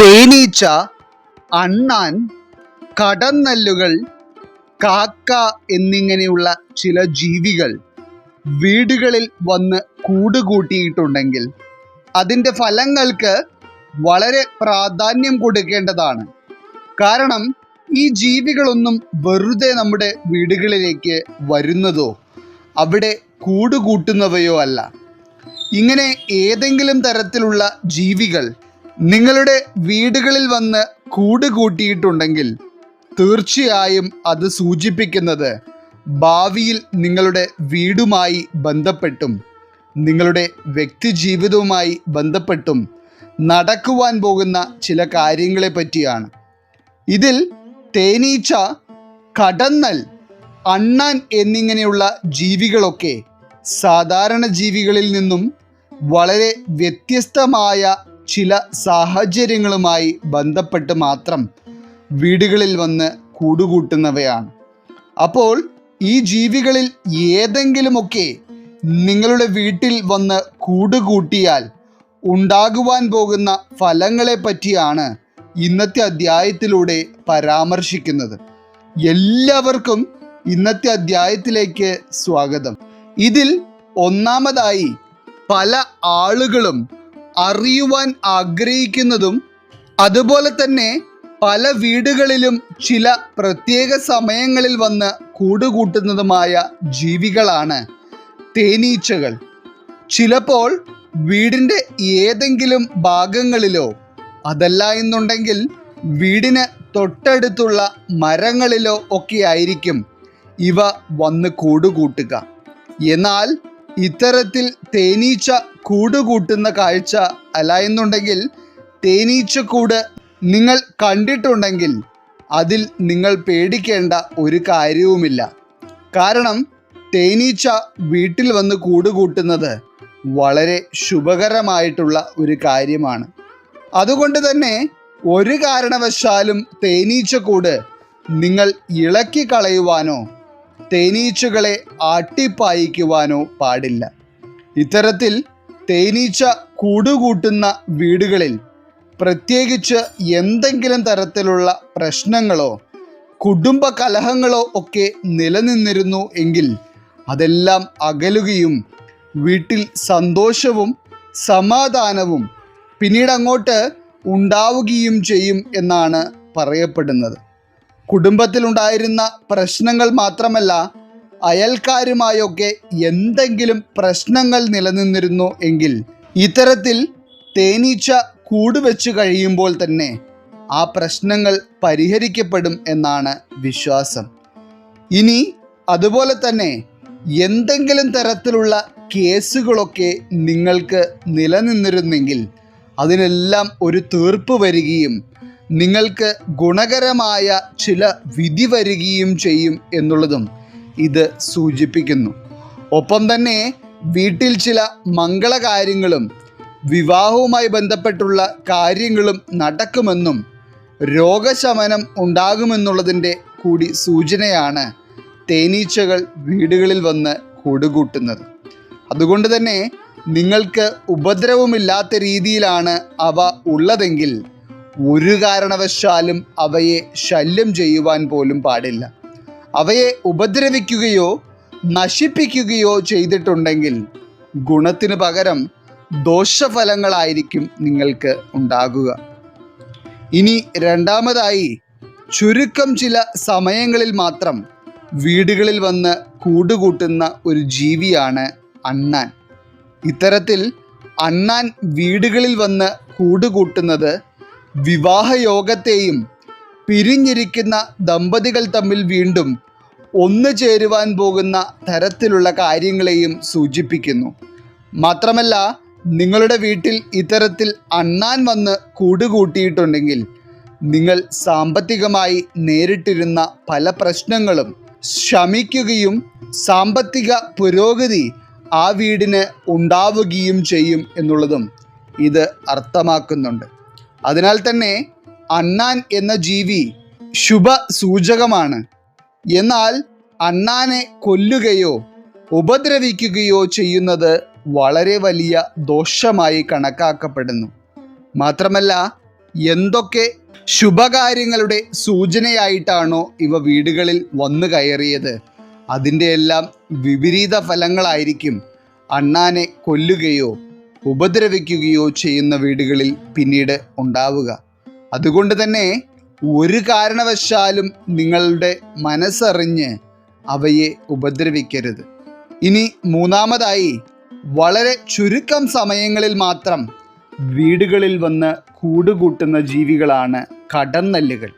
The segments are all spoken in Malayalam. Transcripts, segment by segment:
തേനീച്ച അണ്ണാൻ കടന്നല്ലുകൾ കാക്ക എന്നിങ്ങനെയുള്ള ചില ജീവികൾ വീടുകളിൽ വന്ന് കൂടുകൂട്ടിയിട്ടുണ്ടെങ്കിൽ അതിന്റെ ഫലങ്ങൾക്ക് വളരെ പ്രാധാന്യം കൊടുക്കേണ്ടതാണ്. കാരണം ഈ ജീവികളൊന്നും വെറുതെ നമ്മുടെ വീടുകളിലേക്ക് വരുന്നതോ അവിടെ കൂടുകൂട്ടുന്നവയോ അല്ല. ഇങ്ങനെ ഏതെങ്കിലും തരത്തിലുള്ള ജീവികൾ നിങ്ങളുടെ വീടുകളിൽ വന്ന് കൂട് കൂട്ടിയിട്ടുണ്ടെങ്കിൽ തീർച്ചയായും അത് സൂചിപ്പിക്കുന്നത് ഭാവിയിൽ നിങ്ങളുടെ വീടുമായി ബന്ധപ്പെട്ടും നിങ്ങളുടെ വ്യക്തി ജീവിതവുമായി ബന്ധപ്പെട്ടും നടക്കുവാൻ പോകുന്ന ചില കാര്യങ്ങളെ പറ്റിയാണ് ഇതിൽ തേനീച്ച കടന്നൽ അണ്ണാൻ എന്നിങ്ങനെയുള്ള ജീവികളൊക്കെ സാധാരണ ജീവികളിൽ നിന്നും വളരെ വ്യത്യസ്തമായ ചില സാഹചര്യങ്ങളുമായി ബന്ധപ്പെട്ട് മാത്രം വീടുകളിൽ വന്ന് കൂടുകൂട്ടുന്നവയാണ്. അപ്പോൾ ഈ ജീവികളിൽ ഏതെങ്കിലുമൊക്കെ നിങ്ങളുടെ വീട്ടിൽ വന്ന് കൂടുകൂട്ടിയാൽ ഉണ്ടാകുവാൻ പോകുന്ന ഫലങ്ങളെ പറ്റിയാണ് ഇന്നത്തെ അധ്യായത്തിലൂടെ പരാമർശിക്കുന്നത്. എല്ലാവർക്കും ഇന്നത്തെ അധ്യായത്തിലേക്ക് സ്വാഗതം. ഇതിൽ ഒന്നാമതായി പല ആളുകളും അറിയുവാൻ ആഗ്രഹിക്കുന്നതും അതുപോലെ തന്നെ പല വീടുകളിലും ചില പ്രത്യേക സമയങ്ങളിൽ വന്ന് കൂടുകൂട്ടുന്നതുമായ ജീവികളാണ് തേനീച്ചകൾ. ചിലപ്പോൾ വീടിന്റെ ഏതെങ്കിലും ഭാഗങ്ങളിലോ അതല്ല എന്നുണ്ടെങ്കിൽ വീടിന് തൊട്ടടുത്തുള്ള മരങ്ങളിലോ ഒക്കെ ആയിരിക്കും ഇവ വന്ന് കൂടുകൂട്ടുക. എന്നാൽ ഇത്തരത്തിൽ തേനീച്ച കൂടുകൂട്ടുന്ന കാഴ്ച അല്ല എന്നുണ്ടെങ്കിൽ തേനീച്ചക്കൂട് നിങ്ങൾ കണ്ടിട്ടുണ്ടെങ്കിൽ അതിൽ നിങ്ങൾ പേടിക്കേണ്ട ഒരു കാര്യവുമില്ല. കാരണം തേനീച്ച വീട്ടിൽ വന്ന് കൂടുകൂട്ടുന്നത് വളരെ ശുഭകരമായിട്ടുള്ള ഒരു കാര്യമാണ്. അതുകൊണ്ട് തന്നെ ഒരു കാരണവശാലും തേനീച്ചക്കൂട് നിങ്ങൾ ഇളക്കി കളയുവാനോ തേനീച്ചകളെ ആട്ടിപ്പായിക്കുവാനോ പാടില്ല. ഇത്തരത്തിൽ തേനീച്ച കൂടുകൂട്ടുന്ന വീടുകളിൽ പ്രത്യേകിച്ച് എന്തെങ്കിലും തരത്തിലുള്ള പ്രശ്നങ്ങളോ കുടുംബ കലഹങ്ങളോ ഒക്കെ നിലനിന്നിരുന്നു എങ്കിൽ അതെല്ലാം അകലുകയും വീട്ടിൽ സന്തോഷവും സമാധാനവും പിന്നീട് അങ്ങോട്ട് ഉണ്ടാവുകയും ചെയ്യും എന്നാണ് പറയപ്പെടുന്നത്. കുടുംബത്തിലുണ്ടായിരുന്ന പ്രശ്നങ്ങൾ മാത്രമല്ല അയൽക്കാരുമായൊക്കെ എന്തെങ്കിലും പ്രശ്നങ്ങൾ നിലനിന്നിരുന്നു എങ്കിൽ ഇത്തരത്തിൽ തേനീച്ച കൂടുവെച്ച് കഴിയുമ്പോൾ തന്നെ ആ പ്രശ്നങ്ങൾ പരിഹരിക്കപ്പെടും എന്നാണ് വിശ്വാസം. ഇനി അതുപോലെ തന്നെ എന്തെങ്കിലും തരത്തിലുള്ള കേസുകളൊക്കെ നിങ്ങൾക്ക് നിലനിന്നിരുന്നെങ്കിൽ അതിനെല്ലാം ഒരു തീർപ്പ് വരികയും നിങ്ങൾക്ക് ഗുണകരമായ ചില വിധി വരികയും ചെയ്യും എന്നുള്ളതും ഇത് സൂചിപ്പിക്കുന്നു. ഒപ്പം തന്നെ വീട്ടിൽ ചില മംഗളകാര്യങ്ങളും വിവാഹവുമായി ബന്ധപ്പെട്ടുള്ള കാര്യങ്ങളും നടക്കുമെന്നും രോഗശമനം ഉണ്ടാകുമെന്നുള്ളതിന്റെ കൂടി സൂചനയാണ് തേനീച്ചകൾ വീടുകളിൽ വന്ന് കൂടുകൂട്ടുന്നത്. അതുകൊണ്ട് തന്നെ നിങ്ങൾക്ക് ഉപദ്രവമില്ലാത്ത രീതിയിലാണ് അവ ഉള്ളതെങ്കിൽ ഒരു കാരണവശാലും അവയെ ശല്യം ചെയ്യുവാൻ പോലും പാടില്ല. അവയെ ഉപദ്രവിക്കുകയോ നശിപ്പിക്കുകയോ ചെയ്തിട്ടുണ്ടെങ്കിൽ ഗുണത്തിന് പകരം ദോഷഫലങ്ങളായിരിക്കും നിങ്ങൾക്ക് ഉണ്ടാകുക. ഇനി രണ്ടാമതായി ചുരുക്കം ചില സമയങ്ങളിൽ മാത്രം വീടുകളിൽ വന്ന് കൂടുകൂട്ടുന്ന ഒരു ജീവിയാണ് അണ്ണാൻ. ഇത്തരത്തിൽ അണ്ണാൻ വീടുകളിൽ വന്ന് കൂടുകൂട്ടുന്നത് വിവാഹയോഗത്തെയും പിരിഞ്ഞിരിക്കുന്ന ദമ്പതികൾ തമ്മിൽ വീണ്ടും ഒന്നു ചേരുവാൻ പോകുന്ന തരത്തിലുള്ള കാര്യങ്ങളെയും സൂചിപ്പിക്കുന്നു. മാത്രമല്ല നിങ്ങളുടെ വീട്ടിൽ ഇത്തരത്തിൽ അണ്ണാൻ വന്ന് കൂടുകൂട്ടിയിട്ടുണ്ടെങ്കിൽ നിങ്ങൾ സാമ്പത്തികമായി നേരിട്ടിരുന്ന പല പ്രശ്നങ്ങളും ശമിക്കുകയും സാമ്പത്തിക പുരോഗതി ആ വീടിന് ഉണ്ടാവുകയും ചെയ്യും എന്നുള്ളതും ഇത് അർത്ഥമാക്കുന്നുണ്ട്. അതിനാൽ തന്നെ അണ്ണാൻ എന്ന ജീവി ശുഭ സൂചകമാണ് എന്നാൽ അണ്ണാനെ കൊല്ലുകയോ ഉപദ്രവിക്കുകയോ ചെയ്യുന്നത് വളരെ വലിയ ദോഷമായി കണക്കാക്കപ്പെടുന്നു. മാത്രമല്ല എന്തൊക്കെ ശുഭകാര്യങ്ങളുടെ സൂചനയായിട്ടാണോ ഇവ വീടുകളിൽ വന്നു കയറിയത്? അതിന്റെ എല്ലാം വിപരീത ഫലങ്ങളായിരിക്കും അണ്ണാനെ കൊല്ലുകയോ ഉപദ്രവിക്കുകയോ ചെയ്യുന്ന വീടുകളിൽ പിന്നീട് ഉണ്ടാവുക. അതുകൊണ്ട് തന്നെ ഒരു കാരണവശാലും നിങ്ങളുടെ മനസ്സറിഞ്ഞ് അവയെ ഉപദ്രവിക്കരുത്. ഇനി മൂന്നാമതായി വളരെ ചുരുക്കം സമയങ്ങളിൽ മാത്രം വീടുകളിൽ വന്ന് കൂടുകൂട്ടുന്ന ജീവികളാണ് കടന്നല്ലുകൾ.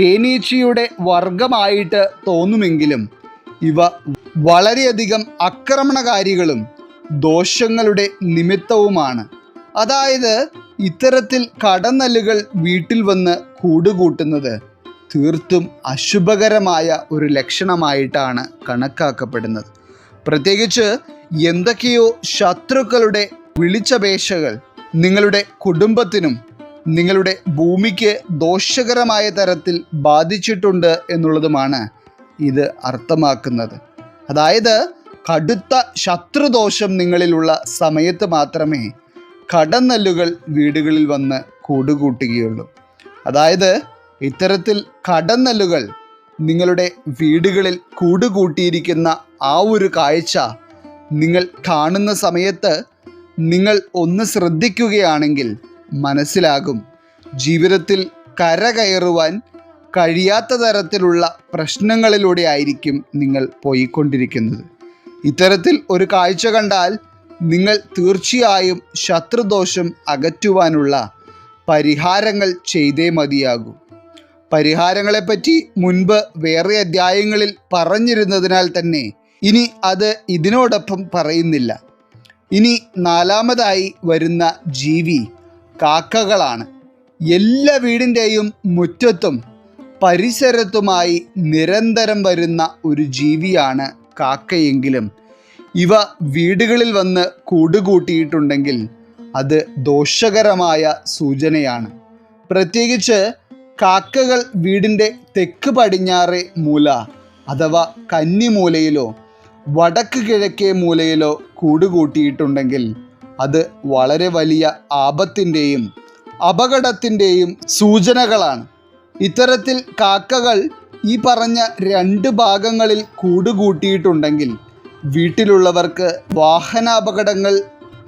തേനീച്ചയുടെ വർഗമായിട്ട് തോന്നുമെങ്കിലും ഇവ വളരെയധികം ആക്രമണകാരികളും ദോഷങ്ങളുടെ നിമിത്തവുമാണ്. അതായത് ഇത്തരത്തിൽ കടന്നല്ലുകൾ വീട്ടിൽ വന്ന് കൂടുകൂട്ടുന്നത് തീർത്തും അശുഭകരമായ ഒരു ലക്ഷണമായിട്ടാണ് കണക്കാക്കപ്പെടുന്നത്. പ്രത്യേകിച്ച് എന്തൊക്കെയോ ശത്രുക്കളുടെ വിളിച്ചപേക്ഷകൾ നിങ്ങളുടെ കുടുംബത്തിനും നിങ്ങളുടെ ഭൂമിക്ക് ദോഷകരമായ തരത്തിൽ ബാധിച്ചിട്ടുണ്ട് എന്നുള്ളതുമാണ് ഇത് അർത്ഥമാക്കുന്നത്. അതായത് കടുത്ത ശത്രുദോഷം നിങ്ങളിലുള്ള സമയത്ത് മാത്രമേ കടന്നല്ലുകൾ വീടുകളിൽ വന്ന് കൂടുകൂട്ടുകയുള്ളൂ. അതായത് ഇത്തരത്തിൽ കടന്നല്ലുകൾ നിങ്ങളുടെ വീടുകളിൽ കൂടുകൂട്ടിയിരിക്കുന്ന ആ ഒരു കാഴ്ച നിങ്ങൾ കാണുന്ന സമയത്ത് നിങ്ങൾ ഒന്ന് ശ്രദ്ധിക്കുകയാണെങ്കിൽ മനസ്സിലാകും. ജീവിതത്തിൽ കരകയറുവാൻ കഴിയാത്ത തരത്തിലുള്ള പ്രശ്നങ്ങളിലൂടെ ആയിരിക്കും നിങ്ങൾ പോയിക്കൊണ്ടിരിക്കുന്നത്. ഇത്തരത്തിൽ ഒരു കാഴ്ച കണ്ടാൽ നിങ്ങൾ തീർച്ചയായും ശത്രുദോഷം അകറ്റുവാനുള്ള പരിഹാരങ്ങൾ ചെയ്തേ മതിയാകൂ. പരിഹാരങ്ങളെപ്പറ്റി മുൻപ് വേറെ അധ്യായങ്ങളിൽ പറഞ്ഞിരുന്നതിനാൽ തന്നെ ഇനി അത് ഇതിനോടൊപ്പം പറയുന്നില്ല. ഇനി നാലാമതായി വരുന്ന ജീവി കാക്കകളാണ്. എല്ലാ വീടിന്റെയും മുറ്റത്തും പരിസരത്തുമായി നിരന്തരം വരുന്ന ഒരു ജീവിയാണ് കാക്കയെങ്കിലും ഇവ വീടുകളിൽ വന്ന് കൂടുകൂട്ടിയിട്ടുണ്ടെങ്കിൽ അത് ദോഷകരമായ സൂചനയാണ്. പ്രത്യേകിച്ച് കാക്കകൾ വീടിന്റെ തെക്ക് പടിഞ്ഞാറെ മൂല അഥവാ കന്നിമൂലയിലോ വടക്ക് കിഴക്കേ മൂലയിലോ കൂടുകൂട്ടിയിട്ടുണ്ടെങ്കിൽ അത് വളരെ വലിയ ആപത്തിന്റെയും അപകടത്തിന്റെയും സൂചനകളാണ്. ഇത്തരത്തിൽ കാക്കകൾ ഈ പറഞ്ഞ രണ്ട് ഭാഗങ്ങളിൽ കൂടുകൂട്ടിയിട്ടുണ്ടെങ്കിൽ വീട്ടിലുള്ളവർക്ക് വാഹനാപകടങ്ങൾ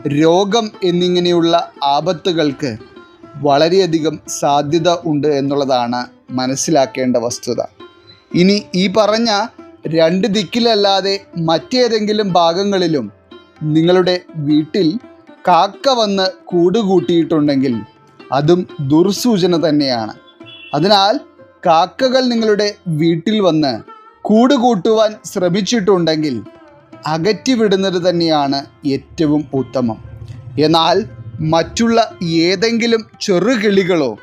രോഗം എന്നിങ്ങനെയുള്ള ആപത്തുകൾക്ക് വളരെയധികം സാധ്യത ഉണ്ട് എന്നുള്ളതാണ് മനസ്സിലാക്കേണ്ട വസ്തുത. ഇനി ഈ പറഞ്ഞ രണ്ട് ദിക്കിലല്ലാതെ മറ്റേതെങ്കിലും ഭാഗങ്ങളിലും നിങ്ങളുടെ വീട്ടിൽ കാക്ക വന്ന് കൂടുകൂട്ടിയിട്ടുണ്ടെങ്കിൽ അതും ദുർസൂചന തന്നെയാണ്. അതിനാൽ കാക്കകൾ നിങ്ങളുടെ വീട്ടിൽ വന്ന് കൂടുകൂട്ടുവാൻ ശ്രമിച്ചിട്ടുണ്ടെങ്കിൽ അകറ്റിവിടുന്നത് തന്നെയാണ് ഏറ്റവും ഉത്തമം. എന്നാൽ മറ്റുള്ള ഏതെങ്കിലും ചെറുകിളികളോ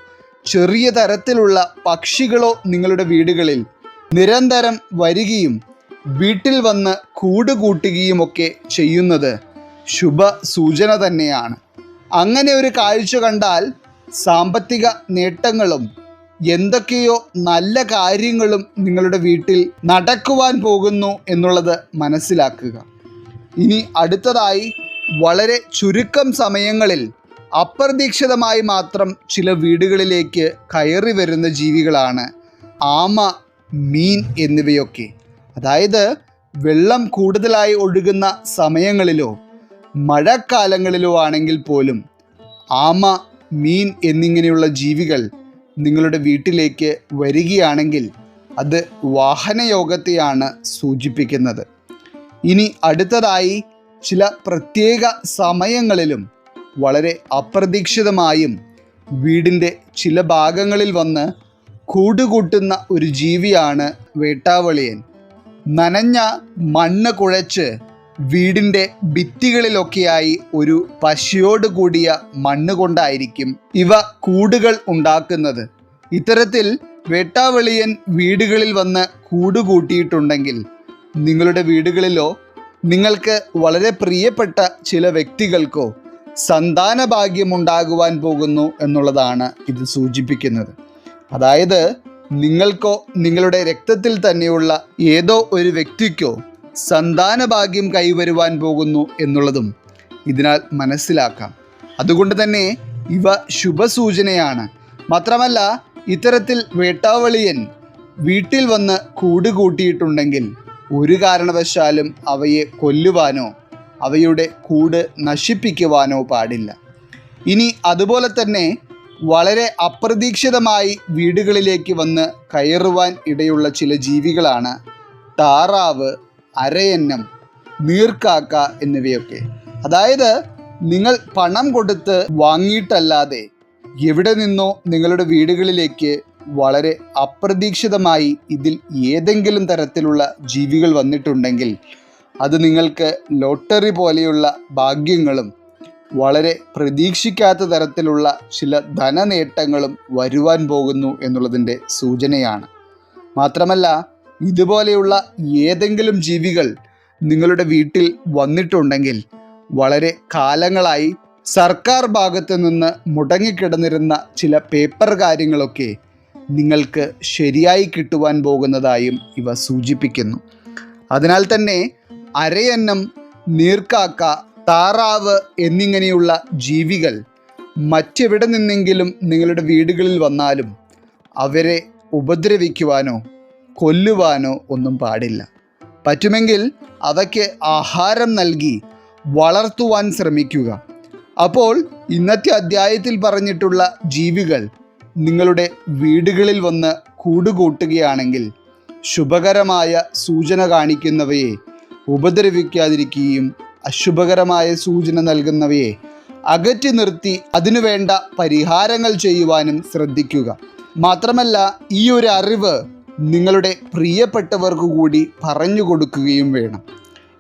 ചെറിയ തരത്തിലുള്ള പക്ഷികളോ നിങ്ങളുടെ വീടുകളിൽ നിരന്തരം വരികയും വീട്ടിൽ വന്ന് കൂടുകൂട്ടുകയുമൊക്കെ ചെയ്യുന്നത് ശുഭ സൂചന തന്നെയാണ്. അങ്ങനെ ഒരു കാഴ്ച കണ്ടാൽ സാമ്പത്തിക നേട്ടങ്ങളും എന്തൊക്കെയോ നല്ല കാര്യങ്ങളും നിങ്ങളുടെ വീട്ടിൽ നടക്കുവാൻ പോകുന്നു എന്നുള്ളത് മനസ്സിലാക്കുക. ഇനി അടുത്തതായി വളരെ ചുരുക്കം സമയങ്ങളിൽ അപ്രതീക്ഷിതമായി മാത്രം ചില വീടുകളിലേക്ക് കയറി വരുന്ന ജീവികളാണ് ആമ മീൻ എന്നിവയൊക്കെ. അതായത് വെള്ളം കൂടുതലായി ഒഴുകുന്ന സമയങ്ങളിലോ മഴക്കാലങ്ങളിലോ ആണെങ്കിൽ പോലും ആമ മീൻ എന്നിങ്ങനെയുള്ള ജീവികൾ നിങ്ങളുടെ വീട്ടിലേക്ക് വരികയാണെങ്കിൽ അത് വാഹനയോഗത്തെയാണ് സൂചിപ്പിക്കുന്നത്. ഇനി അടുത്തതായി ചില പ്രത്യേക സമയങ്ങളിലും വളരെ അപ്രതീക്ഷിതമായും വീടിന്റെ ചില ഭാഗങ്ങളിൽ വന്ന് കൂടുകൂട്ടുന്ന ഒരു ജീവിയാണ് വേട്ടാവളിയൻ. നനഞ്ഞ മണ്ണ് കുഴച്ച് വീടിന്റെ ഭിത്തികളിലൊക്കെയായി ഒരു പശയോട് കൂടിയ മണ്ണ് കൊണ്ടായിരിക്കും ഇവ കൂടുകൾ ഉണ്ടാക്കുന്നത്. ഇത്തരത്തിൽ വേട്ടാവെളിയൻ വീടുകളിൽ വന്ന് കൂടുകൂട്ടിയിട്ടുണ്ടെങ്കിൽ നിങ്ങളുടെ വീടുകളിലോ നിങ്ങൾക്ക് വളരെ പ്രിയപ്പെട്ട ചില വ്യക്തികൾക്കോ സന്താന ഭാഗ്യമുണ്ടാകുവാൻ പോകുന്നു എന്നുള്ളതാണ് ഇത് സൂചിപ്പിക്കുന്നത്. അതായത് നിങ്ങൾക്കോ നിങ്ങളുടെ രക്തത്തിൽ തന്നെയുള്ള ഏതോ ഒരു വ്യക്തിക്കോ സന്താന ഭാഗ്യം കൈവരുവാൻ പോകുന്നു എന്നുള്ളതും ഇതിനാൽ മനസ്സിലാക്കാം. അതുകൊണ്ട് തന്നെ ഇവ ശുഭസൂചനയാണ്. മാത്രമല്ല ഇത്തരത്തിൽ വേട്ടാവളിയൻ വീട്ടിൽ വന്ന് കൂടുകൂട്ടിയിട്ടുണ്ടെങ്കിൽ ഒരു കാരണവശാലും അവയെ കൊല്ലുവാനോ അവയുടെ കൂട് നശിപ്പിക്കുവാനോ പാടില്ല. ഇനി അതുപോലെ തന്നെ വളരെ അപ്രതീക്ഷിതമായി വീടുകളിലേക്ക് വന്ന് കയറുവാൻ ഇടയുള്ള ചില ജീവികളാണ്. താറാവ് അരയന്നം നീർക്കാക്ക എന്നിവയൊക്കെ. അതായത് നിങ്ങൾ പണം കൊടുത്ത് വാങ്ങിയിട്ടല്ലാതെ എവിടെ നിന്നോ നിങ്ങളുടെ വീടുകളിലേക്ക് വളരെ അപ്രതീക്ഷിതമായി ഇതിൽ ഏതെങ്കിലും തരത്തിലുള്ള ജീവികൾ വന്നിട്ടുണ്ടെങ്കിൽ അത് നിങ്ങൾക്ക് ലോട്ടറി പോലെയുള്ള ഭാഗ്യങ്ങളും വളരെ പ്രതീക്ഷിക്കാത്ത തരത്തിലുള്ള ചില ധനനേട്ടങ്ങളും വരുവാൻ പോകുന്നു എന്നുള്ളതിന്റെ സൂചനയാണ്. മാത്രമല്ല ഇതുപോലെയുള്ള ഏതെങ്കിലും ജീവികൾ നിങ്ങളുടെ വീട്ടിൽ വന്നിട്ടുണ്ടെങ്കിൽ വളരെ കാലങ്ങളായി സർക്കാർ ഭാഗത്ത് നിന്ന് മുടങ്ങിക്കിടന്നിരുന്ന ചില പേപ്പർ കാര്യങ്ങളൊക്കെ നിങ്ങൾക്ക് ശരിയായി കിട്ടുവാൻ പോകുന്നതായും ഇവ സൂചിപ്പിക്കുന്നു. അതിനാൽ തന്നെ അരയന്നം നീർക്കാക്ക താറാവ് എന്നിങ്ങനെയുള്ള ജീവികൾ മറ്റെവിടെ നിന്നെങ്കിലും നിങ്ങളുടെ വീടുകളിൽ വന്നാലും അവരെ ഉപദ്രവിക്കുവാനോ കൊല്ലുവാനോ ഒന്നും പാടില്ല. പറ്റുമെങ്കിൽ അവയ്ക്ക് ആഹാരം നൽകി വളർത്തുവാൻ ശ്രമിക്കുക. അപ്പോൾ ഇന്നത്തെ അധ്യായത്തിൽ പറഞ്ഞിട്ടുള്ള ജീവികൾ നിങ്ങളുടെ വീടുകളിൽ വന്ന് കൂടുകൂട്ടുകയാണെങ്കിൽ ശുഭകരമായ സൂചന കാണിക്കുന്നവയെ ഉപദ്രവിക്കാതിരിക്കുകയും അശുഭകരമായ സൂചന നൽകുന്നവയെ അകറ്റി നിർത്തി അതിനുവേണ്ട പരിഹാരങ്ങൾ ചെയ്യുവാനും ശ്രദ്ധിക്കുക. മാത്രമല്ല ഈ ഒരു അറിവ് നിങ്ങളുടെ പ്രിയപ്പെട്ടവർക്ക് കൂടി പറഞ്ഞു കൊടുക്കുകയും വേണം.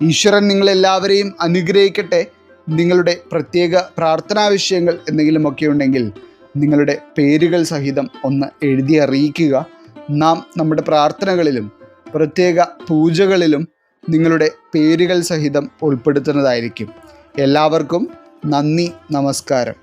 ഈശ്വരൻ നിങ്ങളെല്ലാവരെയും അനുഗ്രഹിക്കട്ടെ. നിങ്ങളുടെ പ്രത്യേക പ്രാർത്ഥനാ വിഷയങ്ങൾ എന്തെങ്കിലുമൊക്കെ ഉണ്ടെങ്കിൽ നിങ്ങളുടെ പേരുകൾ സഹിതം ഒന്ന് എഴുതി അറിയിക്കുക. നാം നമ്മുടെ പ്രാർത്ഥനകളിലും പ്രത്യേക പൂജകളിലും നിങ്ങളുടെ പേരുകൾ സഹിതം ഉൾപ്പെടുത്തുന്നതായിരിക്കും. എല്ലാവർക്കും നന്ദി നമസ്കാരം.